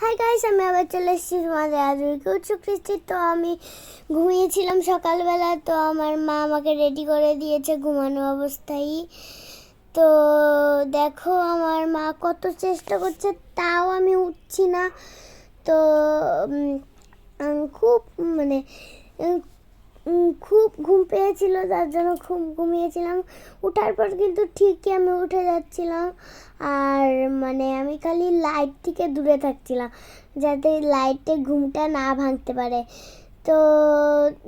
Hi guys আমি আবার চলে এসেছি তোমাদের আজকে উচ্চ কৃষ্টির তো আমি ঘুমিয়েছিলাম সকালবেলা, তো আমার মা আমাকে রেডি করে দিয়েছে ঘুমানো অবস্থায়। তো দেখো, আমার মা কত চেষ্টা করছে, তাও আমি উঠছি না। তো খুব মানে খুব ঘুম পেয়েছিল তার জন্য খুব ঘুমিয়েছিলাম। উঠার পর কিন্তু ঠিকই আমি উঠে যাচ্ছিলাম। আর মানে আমি খালি লাইট থেকে দূরে থাকছিলাম, যাতে লাইটে ঘুমটা না ভাঙতে পারে। তো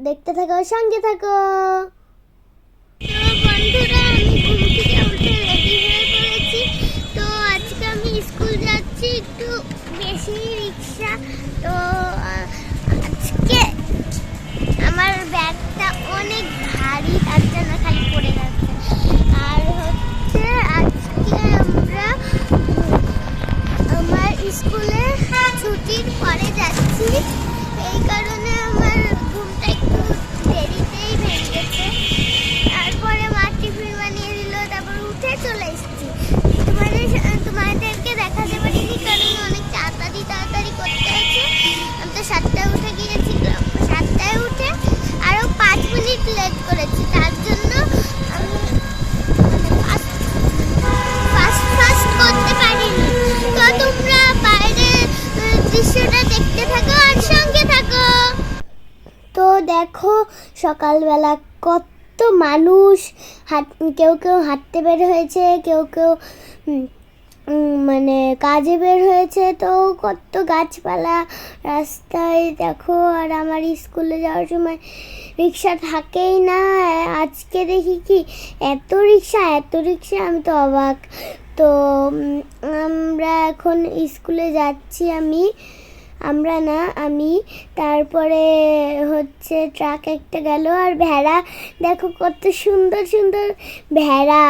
দেখতে থাকো, সঙ্গে থাকো। বন্ধুরা, আমি দেখো, সকালবেলা কত মানুষ, হাট, কেউ কেউ হাঁটতে বের হয়েছে, কেউ কেউ মানে কাজে বের হয়েছে, তো কত গাছপালা রাস্তায় দেখো, আর আমার স্কুলে যাওয়ার সময় রিক্সা থাকেই না। আজকে দেখি কি, এত রিক্সা এত রিক্সা, আমি তো অবাক। তো আমরা এখন স্কুলে যাচ্ছি আমি। আমরা না, আমি, তারপরে হচ্ছে ট্রাক একটা গেল আর ভেড়া, দেখো কত সুন্দর সুন্দর ভেড়া।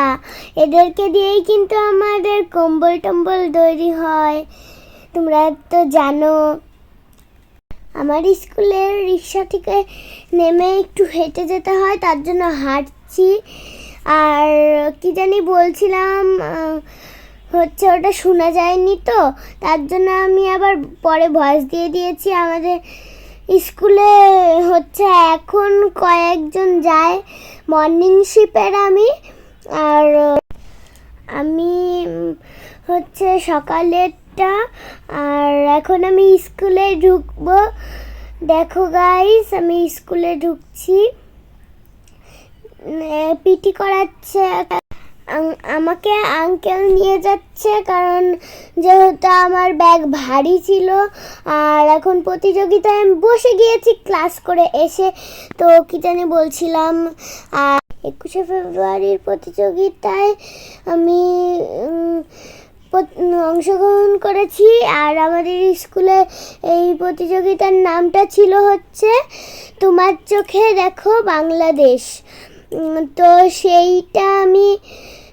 এদেরকে দিয়েই কিন্তু আমাদের কম্বল টম্বল তৈরি হয়। তোমরা তো জানো, আমার স্কুলের রিক্সা থেকে নেমে একটু হেঁটে যেতে হয়, তার জন্য হাঁটছি। আর কি জানি বলছিলাম হচ্ছে ওটা শোনা যায়নি তো, তার জন্য আমি আবার পরে ভয়েস দিয়ে দিয়েছি। আমাদের স্কুলে হচ্ছে এখন কয়েকজন যায় মর্নিং শিপের আমি, আর, আমি হচ্ছে সকালেরটা আর এখন আমি স্কুলে ঢুকবো। দেখো গাইস আমি স্কুলে ঢুকছি। পিটি করাচ্ছে আমাকে আঙ্কেল নিয়ে যাচ্ছে কারণ যেহেতু আমার ব্যাগ ভারী ছিল আর এখন প্রতিযোগিতায় আমি বসে গিয়েছি ক্লাস করে এসে, তো কি জানি বলছিলাম, আর একুশে ফেব্রুয়ারির প্রতিযোগিতায় আমি অংশগ্রহণ করেছি আর আমাদের স্কুলে এই প্রতিযোগিতার নামটা ছিল হচ্ছে তোমার চোখে দেখো বাংলাদেশ। তো সেইটা আমি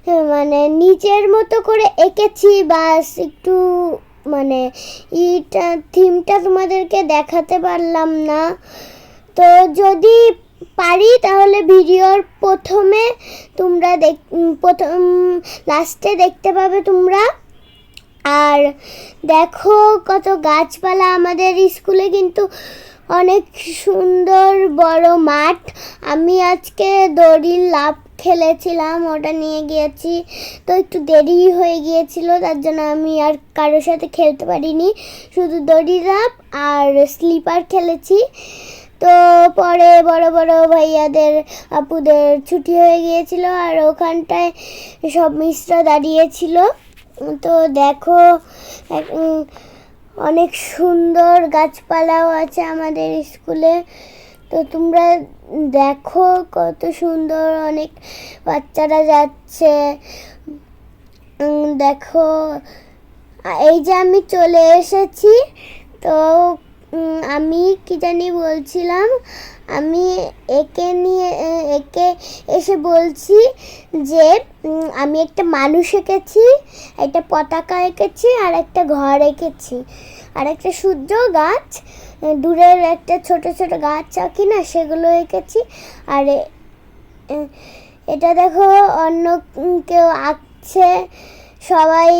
মানে নিজের মতো করে এঁকেছি, বাস একটু মানে ইটা থিমটা তোমাদেরকে দেখাতে পারলাম না। তো যদি পারি তাহলে ভিডিওর প্রথমে তোমরা দেখ প্রথম লাস্টে দেখতে পাবে তোমরা। আর দেখো কত গাছপালা আমাদের স্কুলে কিন্তু অনেক সুন্দর বড় মাঠ। আমি আজকে দড়ির লাভ খেলেছিলাম, ওটা নিয়ে গিয়েছি। তো একটু দেরি হয়ে গিয়েছিল, তার জন্য আমি আর কারোর সাথে খেলতে পারিনি। শুধু দড়ি লাভ আর স্লিপার খেলেছি। তো পরে বড় বড় ভাইয়াদের, আপুদের ছুটি হয়ে গিয়েছিল আর ওখানটায় সব মিস্ত্রা দাঁড়িয়েছিল। তো দেখো অনেক সুন্দর গাছপালাও আছে আমাদের স্কুলে। তো তোমরা দেখো কত সুন্দর অনেক বাচ্চারা যাচ্ছে। দেখো, এই যে আমি চলে এসেছি, তো আমি কি জানি বলছিলাম, আমি একে নিয়ে একে এসে বলছি যে আমি একটা মানুষ এঁকেছি, একটা পতাকা এঁকেছি আর একটা ঘর এঁকেছি। আর একটা সূর্য গাছ দূরের একটা ছোট ছোট গাছ আঁকি না, সেগুলো এঁকেছি। আর এটা দেখো, অন্য কেউ আঁকছে, সবাই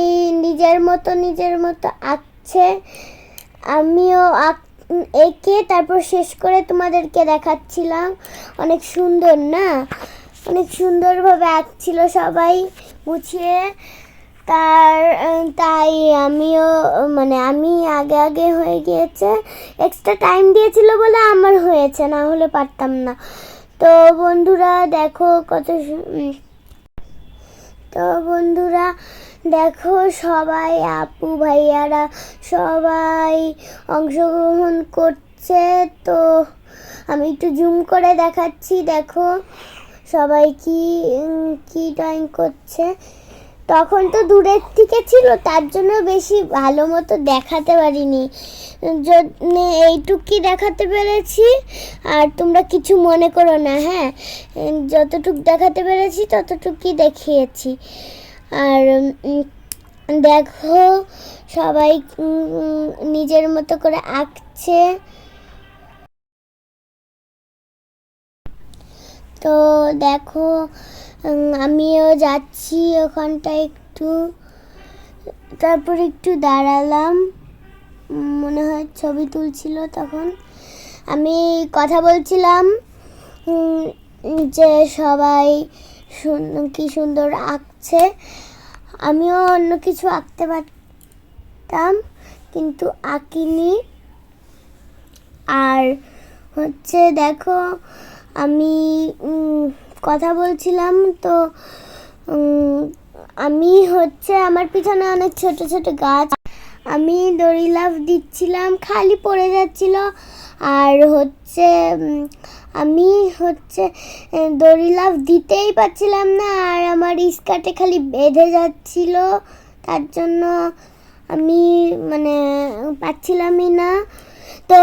নিজের মতো নিজের মতো আঁকছে। আমিও এঁকে তারপর শেষ করে তোমাদেরকে দেখাচ্ছিলাম। অনেক সুন্দর না? অনেক সুন্দরভাবে আঁকছিল সবাই গুছিয়ে তার তাই আমিও মানে আমি আগে আগে হয়ে গিয়েছে। এক্সট্রা টাইম দিয়েছিল বলে আমার হয়েছে, না হলে পারতাম না। তো বন্ধুরা দেখো কত তো বন্ধুরা দেখো সবাই, আপু ভাইয়ারা সবাই অংশগ্রহণ করছে। তো আমি একটু জুম করে দেখাচ্ছি, দেখো সবাই কি কি ড্রয়িং করছে। তখন তো দূরের থেকে ছিল, তার জন্য বেশি ভালো মতো দেখাতে পারিনি। জন্য এইটুকুই দেখাতে পেরেছি। আর তোমরা কিছু মনে করো না হ্যাঁ? যতটুক দেখাতে পেরেছি, ততটুকুই দেখিয়েছি। আর দেখো, সবাই নিজের মতো করে আঁকছে। তো দেখো আমিও যাচ্ছি ওখানটা একটু। তারপর একটু দাঁড়ালাম। মনে হয় ছবি তুলছিল তখন। আমি কথা বলছিলাম যে সবাই কি সুন্দর আঁকছে। আমিও অন্য কিছু আঁকতে পারতাম, কিন্তু আঁকিনি। আর হচ্ছে দেখো, আমি কথা বলছিলাম তো আমি হচ্ছে আমার পিছনে অনেক ছোট ছোট গাছ আমি দড়ি লাফ দিচ্ছিলাম, খালি পড়ে যাচ্ছিল। আর হচ্ছে আমি হচ্ছে দড়ি লাফ দিতেই পারছিলাম না, আর আমার স্কার্টে খালি বেঁধে যাচ্ছিল। তার জন্য আমি মানে পাচ্ছিলামই না। তো